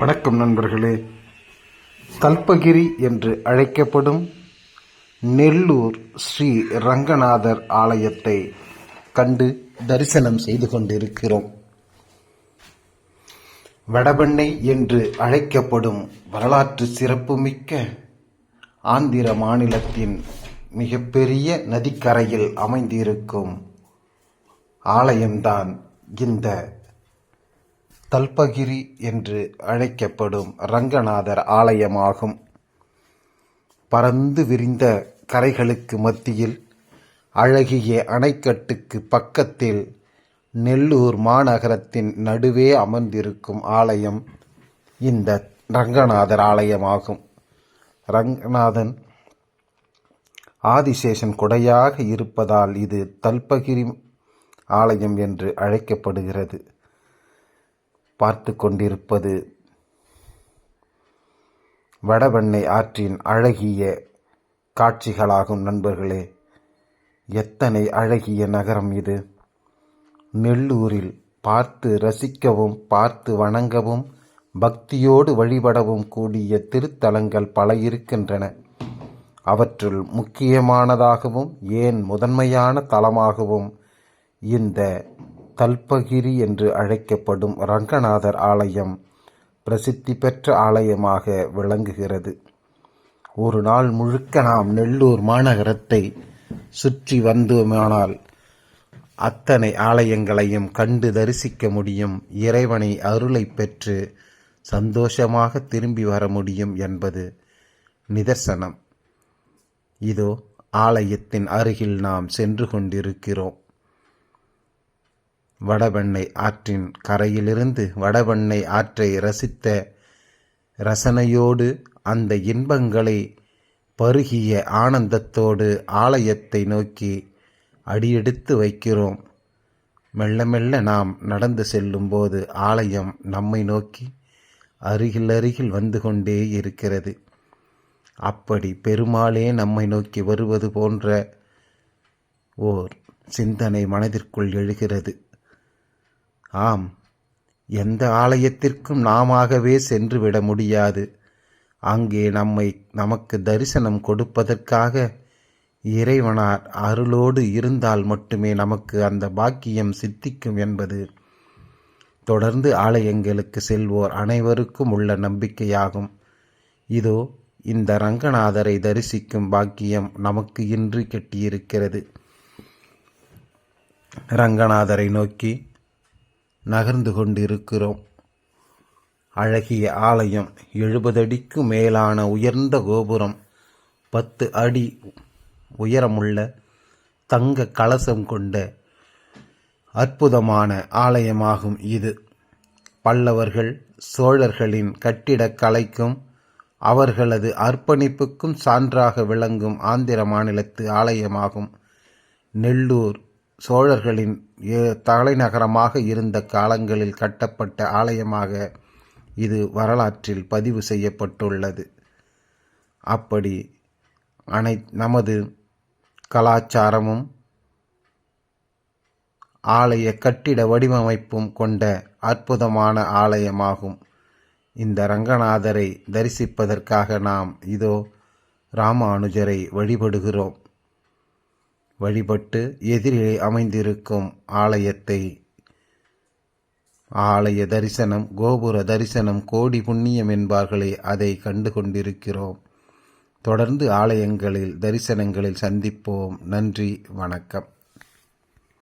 வணக்கம் நண்பர்களே. கல்பகிரி என்று அழைக்கப்படும் நெல்லூர் ஸ்ரீ ரங்கநாதர் ஆலயத்தை கண்டு தரிசனம் செய்து கொண்டிருக்கிறோம். வடபெண்ணை என்று அழைக்கப்படும் வரலாற்று சிறப்புமிக்க ஆந்திர மாநிலத்தின் மிகப்பெரிய நதிக்கரையில் அமைந்திருக்கும் ஆலயம்தான் இந்த தல்பகிரி என்று அழைக்கப்படும் ரங்கநாதர் ஆலயமாகும். பரந்து விரிந்த கரைகளுக்கு மத்தியில் அழகிய அணைக்கட்டுக்கு பக்கத்தில் நெல்லூர் மாநகரத்தின் நடுவே அமர்ந்திருக்கும் ஆலயம் இந்த ரங்கநாதர் ஆலயமாகும். ரங்கநாதன் ஆதிசேஷன் கொடையாக இருப்பதால் இது தல்பகிரி ஆலயம் என்று அழைக்கப்படுகிறது. பார்த்து கொண்டிருப்பது. வடவெண்ணை ஆற்றின் அழகிய காட்சிகளாகும் நண்பர்களே. எத்தனை அழகிய நகரம் இது. நெல்லூரில் பார்த்து ரசிக்கவும் பார்த்து வணங்கவும் பக்தியோடு வழிபடவும் கூடிய திருத்தலங்கள் பல இருக்கின்றன. அவற்றுள் முக்கியமானதாகவும் ஏன் முதன்மையான தலமாகவும் இந்த தல்பகிரி என்று அழைக்கப்படும் ரங்கநாதர் ஆலயம் பிரசித்தி பெற்ற ஆலயமாக விளங்குகிறது. ஒரு நாள் முழுக்க நாம் நெல்லூர் மாநகரத்தை சுற்றி வந்தோமானால் அத்தனை ஆலயங்களையும் கண்டு தரிசிக்க முடியும் இறைவனை அருளை பெற்று சந்தோஷமாக திரும்பி வர முடியும் என்பது நிதர்சனம். இதோ ஆலயத்தின் அருகில் நாம் சென்று கொண்டிருக்கிறோம். வடபெண்ணை ஆற்றின் கரையிலிருந்து வடபெண்ணை ஆற்றை ரசித்த ரசனையோடு அந்த இன்பங்களை பருகிய ஆனந்தத்தோடு ஆலயத்தை நோக்கி அடியெடுத்து வைக்கிறோம். மெல்ல மெல்ல நாம் நடந்து செல்லும்போது ஆலயம் நம்மை நோக்கி அருகில் அருகில் வந்து கொண்டே இருக்கிறது. அப்படி பெருமாளே நம்மை நோக்கி வருவது போன்ற ஓர் சிந்தனை மனதிற்குள் எழுகிறது. ஆம் எந்த ஆலயத்திற்கும் நாமவே சென்று விட முடியாது. அங்கே நம்மை நமக்கு தரிசனம் கொடுப்பதற்காக இறைவனார் அருளோடு இருந்தால் மட்டுமே நமக்கு அந்த பாக்கியம் சித்திக்கும் என்பது. தொடர்ந்து ஆலயங்களுக்கு செல்வோர் அனைவருக்கும் உள்ள நம்பிக்கையாகும். இதோ இந்த ரங்கநாதரை தரிசிக்கும் பாக்கியம் நமக்கு இன்று கெட்டியிருக்கிறது. ரங்கநாதரை நோக்கி நகர்ந்து கொண்டிருக்கிறோம். அழகிய ஆலயம் எழுபது அடிக்கு மேலான உயர்ந்த கோபுரம் பத்து அடி உயரமுள்ள தங்க கலசம் கொண்ட அற்புதமான ஆலயமாகும் இது. பல்லவர்கள் சோழர்களின் கட்டிடக்கலைக்கும் அவர்களது அர்ப்பணிப்புக்கும் சான்றாக விளங்கும் ஆந்திர மாநிலத்து ஆலயமாகும். நெல்லூர் சோழர்களின் தலைநகரமாக இருந்த காலங்களில் கட்டப்பட்ட ஆலயமாக இது வரலாற்றில் பதிவு செய்யப்பட்டுள்ளது. அப்படி அனை நமது கலாச்சாரமும் ஆலய கட்டிட வடிவமைப்பும் கொண்ட அற்புதமான ஆலயமாகும். இந்த ரங்கநாதரை தரிசிப்பதற்காக நாம் இதோ ராமானுஜரை வழிபடுகிறோம். வழிபட்டு எதிரிலே அமைந்திருக்கும் ஆலயத்தை ஆலய தரிசனம் கோபுர தரிசனம் கோடி புண்ணியம் என்பார்களே அதை கண்டு கொண்டிருக்கிறோம் தொடர்ந்து ஆலயங்களில் தரிசனங்களில் சந்திப்போம். நன்றி வணக்கம்.